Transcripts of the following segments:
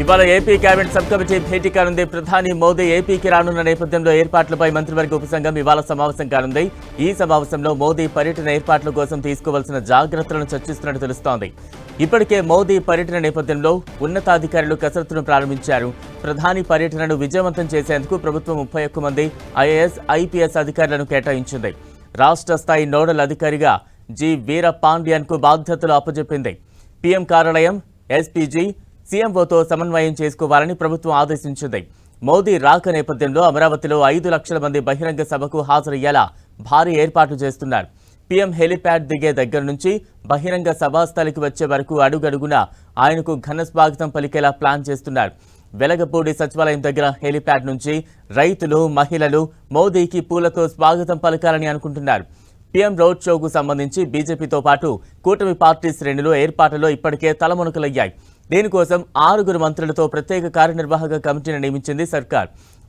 ఇవాళ AP cabinet sub committee భేటీ కానుంది ప్రధాని మోదీ ఏపీకి రానున్న నేపథ్యంలో ఏర్పాట్లపై మంత్రివర్గ ఉపసంఘం ఇవాళ సమావేశం కానుంది. ఈ సమావేశంలో మోదీ పర్యటన ఏర్పాట్ల కోసం తీసుకోవాల్సిన జాగ్రత్తలను చర్చిస్తున్నట్టు తెలుస్తోంది. ఇప్పటికే మోదీ పర్యటన నేపథ్యంలో ఉన్నతాధికారులు కసరత్తును ప్రారంభించారు. ప్రధాని పర్యటనను విజయవంతం చేసేందుకు ప్రభుత్వం ముప్పై ఒక్క మంది ఐఏఎస్ ఐపీఎస్ అధికారులను కేటాయించింది. రాష్ట్ర స్థాయి నోడల్ అధికారిగా జి. వీర పాండ్యన్కు బాధ్యతలు అప్పజెప్పింది. పీఎం కార్యాలయం ఎస్పీజీ సీఎంఓతో సమన్వయం చేసుకోవాలని ప్రభుత్వం ఆదేశించింది. మోదీ రాక నేపథ్యంలో అమరావతిలో ఐదు లక్షల మంది బహిరంగ సభకు హాజరయ్యేలా భారీ ఏర్పాట్లు చేస్తున్నారు. పీఎం హెలిప్యాడ్ దిగే దగ్గర నుంచి బహిరంగ సభాస్థలికి వచ్చే వరకు అడుగడుగున ఆయనకు ఘన స్వాగతం పలికేలా ప్లాన్ చేస్తున్నారు. వెలగపూడి సచివాలయం దగ్గర హెలిప్యాడ్ నుంచి రైతులు మహిళలు మోదీకి పూలతో స్వాగతం పలకాలని అనుకుంటున్నారు. పీఎం రోడ్ షోకు సంబంధించి బీజేపీతో పాటు కూటమి పార్టీ శ్రేణులు ఏర్పాట్లలో ఇప్పటికే తలమునకలయ్యాయి. దీనికోసం ఆరుగురు మంత్రులతో ప్రత్యేక కార్యనిర్వాహక కమిటీని నియమించింది సర్కార్.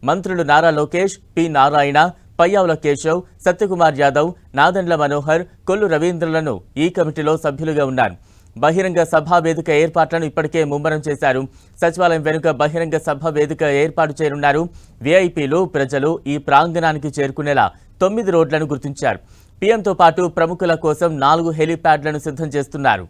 మంత్రులు నారా లోకేష్ పి నారాయణ పయ్యావుల కేశవ్ సత్యకుమార్ యాదవ్ నాదండ్ల మనోహర్ కొల్లు రవీంద్రలను ఈ కమిటీలో సభ్యులుగా ఉన్నారు. బహిరంగ సభా వేదిక ఏర్పాట్లను ఇప్పటికే ముమ్మరం చేశారు. సచివాలయం వెనుక బహిరంగ సభ వేదిక ఏర్పాటు చేయనున్నారు. వీఐపీలు ప్రజలు ఈ ప్రాంగణానికి చేరుకునేలా తొమ్మిది రోడ్లను గుర్తించారు. పీఎంతో పాటు ప్రముఖుల కోసం నాలుగు హెలీప్యాడ్లను సిద్ధం చేస్తున్నారు.